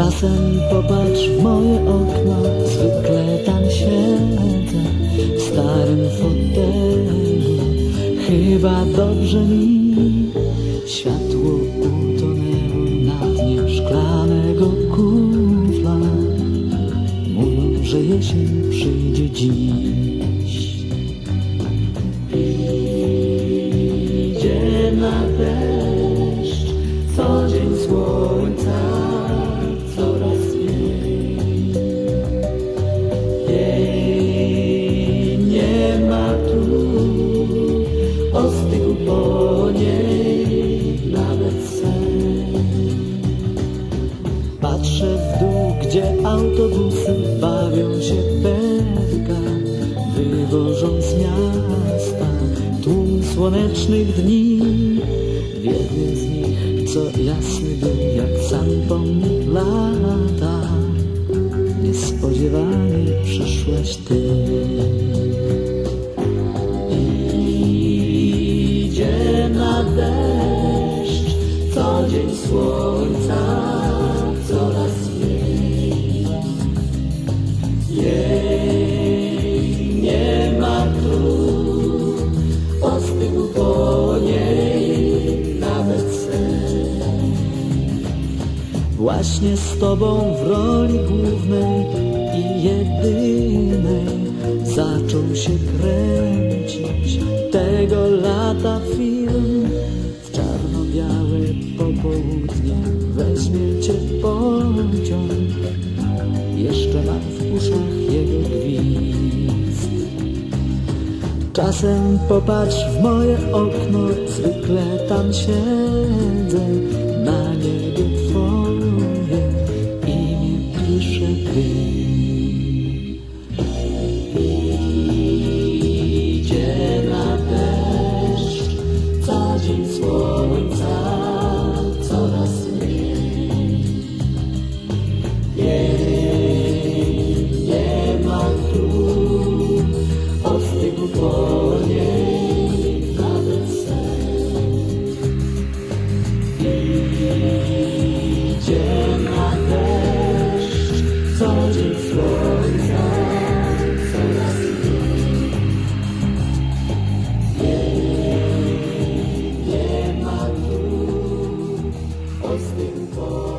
Czasem popatrz w moje okno, zwykle tam siedzę w starym fotelu. Chyba dobrze mi światło utonęło na dnie szklanego kufla. Mówią, że jesień przyjdzie dziś. Idzie na deszcz, gdzie autobusy bawią się pewka, wywożą z miasta tłum słonecznych dni. W jednym z nich, co jasny był jak sam pomnik lata, niespodziewanie przyszłeś ty. Idzie na deszcz, co dzień słońca Właśnie z tobą w roli głównej i jedynej zaczął się kręcić tego lata film. W czarno-białe popołudnie weźmie cię pociąg. Jeszcze mam w uszach jego gwizd. Czasem popatrz w moje okno, zwykle tam siedzę, na niebie King. Austin for.